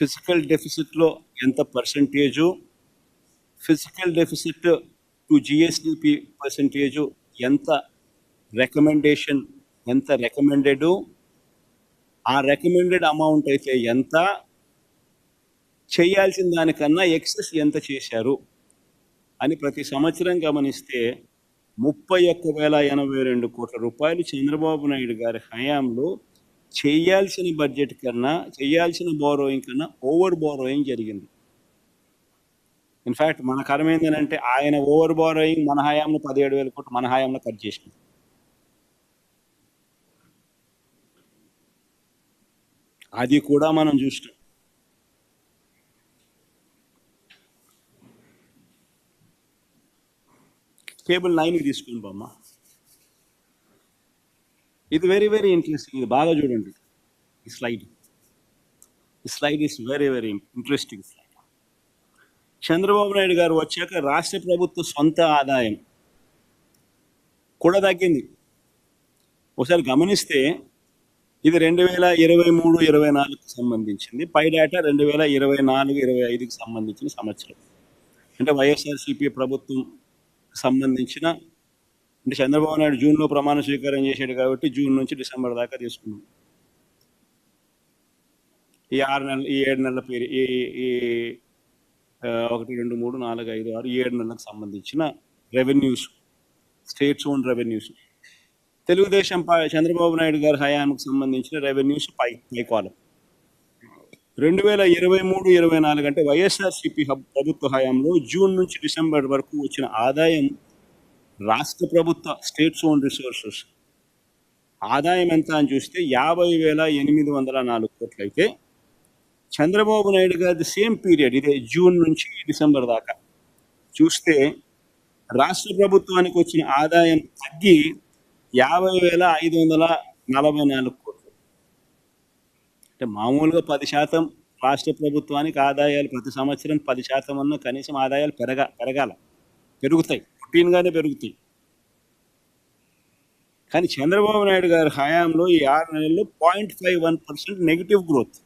Physical డెఫిసిట్లో ఎంత percentage? Physical deficit to GSDP percentage ఎంత రికమెండేషన్ ఎంత రికమెండెడు? ఆ రికమెండెడ్ అమౌంట్ అయితే ఎంత? చేయాల్సిన దానికన్నా ఎక్సెస్ ఎంత చేశారు? అని ప్రతి సంవత్సరం గమనిస్తే ముప్పై ఒక్క వేల ఎనభై రెండు కోట్ల రూపాయలు చంద్రబాబు నాయుడు గారి హయాంలో చేయాల్సిన బడ్జెట్ కన్నా చేయాల్సిన బోరోయింగ్ కన్నా ఓవర్ బోరోయింగ్ జరిగింది. ఇన్ఫ్యాక్ట్ మన కరం ఏంటంటే ఆయన ఓవర్ బోరోయింగ్ మన హయాంలో పదిహేడు వేల కోట్లు మన హయాంలో కట్ చేసింది. అది కూడా మనం చూసినాం. కేబుల్ నైన్కి తీసుకుని బొమ్మ ఇది వెరీ వెరీ ఇంట్రెస్టింగ్ ఇది బాగా చూడండి. ఈ స్లైడ్ ఈ slide is very very interesting slide Chandrababu Naidu garu వచ్చాక రాష్ట్ర ప్రభుత్వ సొంత ఆదాయం కూడా తగ్గింది. ఒకసారి గమనిస్తే ఇది రెండు వేల ఇరవై మూడు ఇరవై నాలుగుకి సంబంధించింది. పై డేటా రెండు వేల ఇరవై నాలుగు ఇరవై ఐదుకి సంబంధించిన సంవత్సరం. అంటే వైఎస్ఆర్సీపీ ప్రభుత్వం సంబంధించిన అంటే చంద్రబాబు నాయుడు జూన్లో ప్రమాణ స్వీకారం చేశాడు కాబట్టి జూన్ నుంచి డిసెంబర్ దాకా తీసుకున్నాం. ఈ ఆరు నెలల ఈ ఏడు నెలల పీరి ఈ ఈ ఒకటి రెండు మూడు నాలుగు ఐదు ఆరు ఈ ఏడు నెలలకు సంబంధించిన revenues states own revenues. Telugu Desam Chandrababu Naidu గారి హయాంకు సంబంధించిన రెవెన్యూస్ పై పై కాలం. రెండు వేల ఇరవై మూడు ఇరవై నాలుగు అంటే వైఎస్ఆర్సీపీ హబ్ ప్రభుత్వ హయాంలో జూన్ నుంచి డిసెంబర్ వరకు వచ్చిన ఆదాయం రాష్ట్ర ప్రభుత్వ స్టేట్స్ ఓన్ రిసోర్సెస్ ఆదాయం ఎంత అని చూస్తే యాభై వేల ఎనిమిది వందల నాలుగు కోట్లు అయితే చంద్రబాబు నాయుడు గారి సేమ్ పీరియడ్ ఇదే జూన్ నుంచి డిసెంబర్ దాకా. చూస్తే రాష్ట్ర ప్రభుత్వానికి వచ్చిన ఆదాయం తగ్గి యాభై వేల ఐదు వందల నలభై నాలుగు కోట్లు. అంటే మామూలుగా పది శాతం రాష్ట్ర ప్రభుత్వానికి ఆదాయాలు ప్రతి సంవత్సరం పది శాతం అన్న కనీసం ఆదాయాలు పెరగ పెరగాల పెరుగుతాయి. రొటీన్గానే పెరుగుతాయి. కానీ చంద్రబాబు నాయుడు గారి హయాంలో ఈ ఆరు నెలల్లో point five one percent negative growth.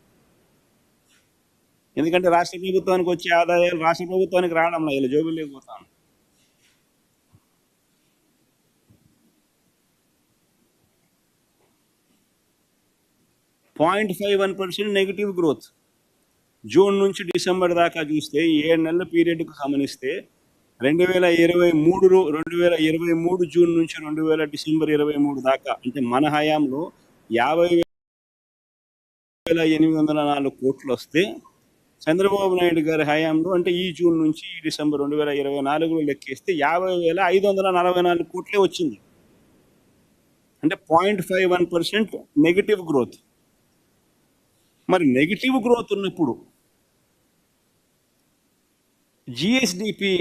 ఎందుకంటే రాష్ట్ర ప్రభుత్వానికి వచ్చే ఆదాయాలు రాష్ట్ర ప్రభుత్వానికి రావడం ఇలా జోబులు లేకపోతాను. Point five one percent negative growth. June నుంచి డిసెంబర్ దాకా చూస్తే ఏడు నెలల పీరియడ్కు గమనిస్తే రెండు వేల ఇరవై మూడు రెండు వేల ఇరవై మూడు జూన్ నుంచి రెండు వేల డిసెంబర్ ఇరవై మూడు దాకా అంటే మన హయాంలో యాభై వేల ఎనిమిది వందల నాలుగు కోట్లు వస్తే చంద్రబాబు నాయుడు గారి హయాంలో అంటే ఈ జూన్ నుంచి ఈ డిసెంబర్ రెండు వేల ఇరవై నాలుగులో లెక్కేస్తే యాభై వేల ఐదు వందల నలభై నాలుగు కోట్లే వచ్చింది. అంటే point five one percent negative growth మరి నెగిటివ్ గ్రోత్ ఉన్నప్పుడు జిఎస్డిపి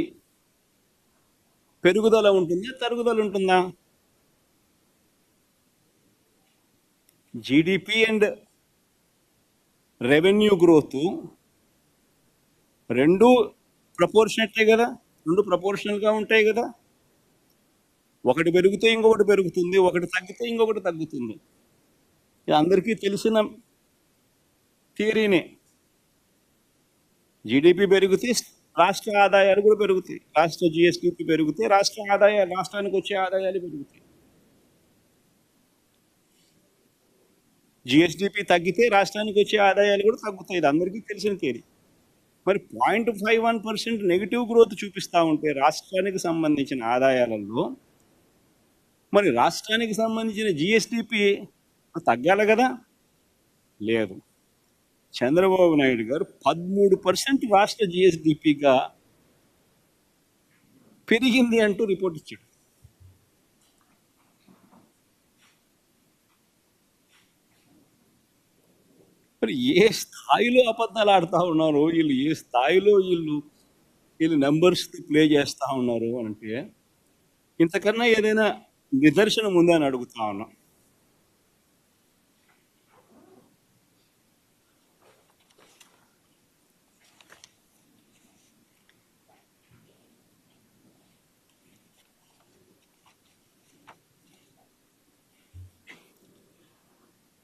పెరుగుదల ఉంటుందా తరుగుదల ఉంటుందా? జీడిపి అండ్ రెవెన్యూ గ్రోత్ రెండు ప్రపోర్షనట్లే కదా? రెండు ప్రపోర్షనల్గా ఉంటాయి కదా? ఒకటి పెరిగితే ఇంకొకటి పెరుగుతుంది ఒకటి తగ్గితే ఇంకొకటి తగ్గుతుంది. ఇది అందరికీ తెలిసిన థియరీనే జీడిపి పెరిగితే రాష్ట్ర ఆదాయాలు కూడా పెరుగుతాయి. రాష్ట్ర జిఎస్టిపి పెరిగితే రాష్ట్ర ఆదాయాలు రాష్ట్రానికి వచ్చే ఆదాయాలు పెరుగుతాయి. జిఎస్డిపి తగ్గితే రాష్ట్రానికి వచ్చే ఆదాయాలు కూడా తగ్గుతాయి. ఇది అందరికీ తెలిసిన తేదీ. మరి point five one percent negative growth చూపిస్తూ ఉంటే రాష్ట్రానికి సంబంధించిన ఆదాయాలలో మరి రాష్ట్రానికి సంబంధించిన జిఎస్డిపి తగ్గాలి కదా? లేదు. చంద్రబాబు నాయుడు గారు పదమూడు పర్సెంట్ రాష్ట్ర జిఎస్డిపిగా పెరిగింది అంటూ రిపోర్ట్ ఇచ్చాడు. మరి ఏ స్థాయిలో అబద్ధాలు ఆడుతూ ఉన్నారు వీళ్ళు ఏ స్థాయిలో వీళ్ళు వీళ్ళు నెంబర్స్ ప్లే చేస్తూ ఉన్నారు అంటే ఇంతకన్నా ఏదైనా నిదర్శనం ఉందని అడుగుతా ఉన్నా.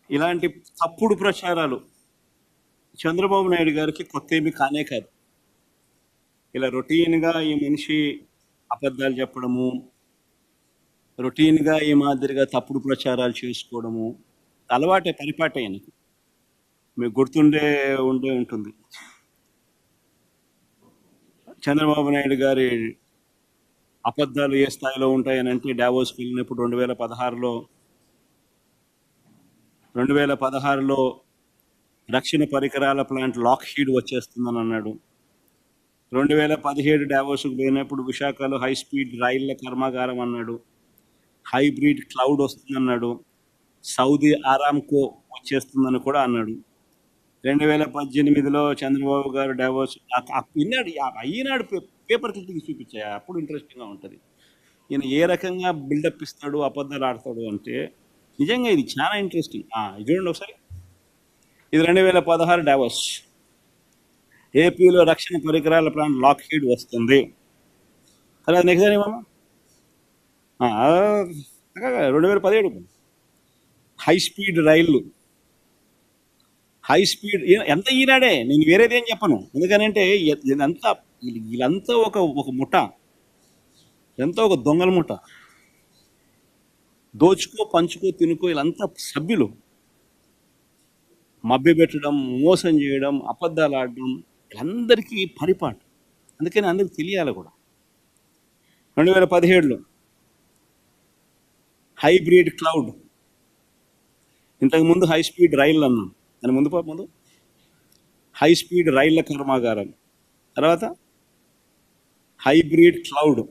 ఇలాంటి తప్పుడు ప్రచారాలు చంద్రబాబు నాయుడు గారికి కొత్త ఏమి కానే కాదు. ఇలా రొటీన్గా ఈ మనిషి అబద్ధాలు చెప్పడము రొటీన్గా ఈ మాదిరిగా తప్పుడు ప్రచారాలు చేసుకోవడము అలవాటే పరిపాటే ఆయనకు. మీకు గుర్తుండే ఉండే ఉంటుంది. చంద్రబాబు నాయుడు గారి అబద్ధాలు ఏ స్థాయిలో ఉంటాయని అంటే డావోస్కి వెళ్ళినప్పుడు రెండు వేల పదహారులో రెండు వేల పదహారులో రక్షణ పరికరాల ప్లాంట్ లాక్ హీడ్ వచ్చేస్తుందని అన్నాడు. రెండు వేల పదిహేడు డావోస్కు పోయినప్పుడు విశాఖలో హై స్పీడ్ రైళ్ళ కర్మాగారం అన్నాడు. హైబ్రిడ్ క్లౌడ్ వస్తుందన్నాడు సౌదీ ఆరామ్కో వచ్చేస్తుందని కూడా అన్నాడు. రెండు వేల పద్దెనిమిదిలో చంద్రబాబు గారు డైవోర్స్ ఆ- ఆ- ఈనాడు ఈనాడు పేపర్ క్లిప్పింగ్ చూపించాయి. అప్పుడు ఇంట్రెస్టింగ్గా ఉంటుంది. ఈయన ఏ రకంగా బిల్డప్ ఇస్తాడు అబద్ధాలు ఆడతాడు అంటే నిజంగా ఇది చాలా ఇంట్రెస్టింగ్ ఇది చూడండి ఒకసారి. ఇది రెండు వేల పదహారు డావోస్ ఏపీలో రక్షణ పరికరాల ప్లాన్ లాక్ హీడ్ వస్తుంది. తర్వాత నెక్స్ట్ ఏమమ్మా? రెండు వేల పదిహేడు. హై స్పీడ్ రైళ్ళు హై స్పీడ్ ఎంత ఈనాడే? నేను వేరేది ఏం చెప్పను. ఎందుకనంటే ఇదంతా వీళ్ళంతా ఒక ఒక ముఠ. ఎంతో ఒక దొంగల ముఠ. దోచుకో పంచుకో తినుకో వీళ్ళంతా సభ్యులు. మభ్య పెట్టడం మోసం చేయడం అబద్ధాలు ఆడడం వీళ్ళందరికీ పరిపాటు. అందుకని అందరికి తెలియాలి కూడా. రెండు వేల పదిహేడులో హైబ్రిడ్ క్లౌడ్. ఇంతకుముందు హై స్పీడ్ రైళ్ళు అన్నాం. దాని ముందు ముందు? హై స్పీడ్ రైళ్ళ కర్మాగారం తర్వాత హైబ్రిడ్ క్లౌడ్.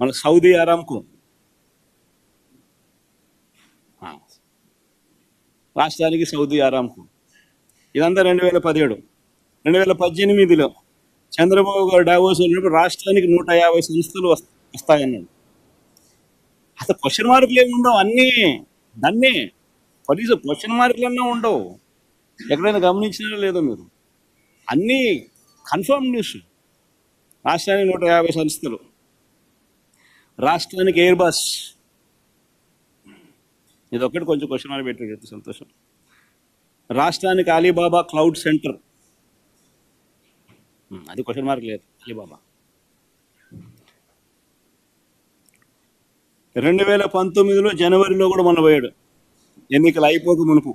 మన సౌదీ అరామ్కు రాష్ట్రానికి సౌదీ ఆరాంకు ఇదంతా రెండు వేల పదిహేడు. రెండు వేల పద్దెనిమిదిలో చంద్రబాబు గారు డావోస్ వెళ్ళినప్పుడు రాష్ట్రానికి నూట యాభై సంస్థలు వస్తాయన్నాడు. అసలు క్వశ్చన్ మార్కులు ఏమి ఉండవు? అన్నీ దాన్నే కనీసం క్వశ్చన్ మార్కులన్నా ఉండవు. ఎక్కడైనా గమనించినా లేదో మీరు. అన్నీ కన్ఫర్మ్ న్యూస్. రాష్ట్రానికి నూట యాభై సంస్థలు. రాష్ట్రానికి ఎయిర్ బస్ ఇది కొంచెం క్వశ్చన్ మార్క్ పెట్టాడు సంతోషం. రాష్ట్రానికి అలీబాబా క్లౌడ్ సెంటర్. అది క్వశ్చన్ మార్క్ లేదు అలీబాబా. రెండు వేల పంతొమ్మిదిలో జనవరిలో కూడా మొన్న పోయాడు. ఎన్నికలు అయిపోక మునుపు.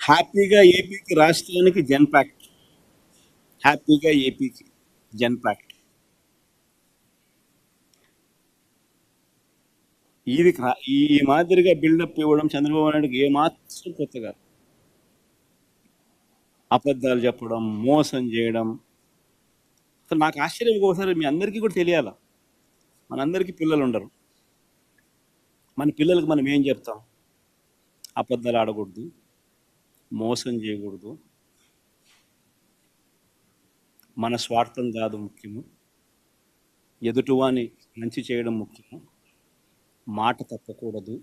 హ్యాపీగా ఏపీకి రాష్ట్రానికి జన్ ప్యాక్ట్ హ్యాపీగా ఏపీకి జన్ ఇది ఈ మాదిరిగా బిల్డప్ ఇవ్వడం చంద్రబాబు నాయుడుకి ఏమాత్రం కొత్త కాదు. అబద్ధాలు చెప్పడం మోసం చేయడం. అసలు నాకు ఆశ్చర్యం ఒకసారి మీ అందరికీ కూడా తెలియాల? మనందరికీ పిల్లలు ఉండరు. మన పిల్లలకు మనం ఏం చెప్తాం? అబద్ధాలు ఆడకూడదు మోసం చేయకూడదు. మన స్వార్థం కాదు ముఖ్యము. ఎదుటివాని మంచి చేయడం ముఖ్యము. మాట తప్పకూడదు.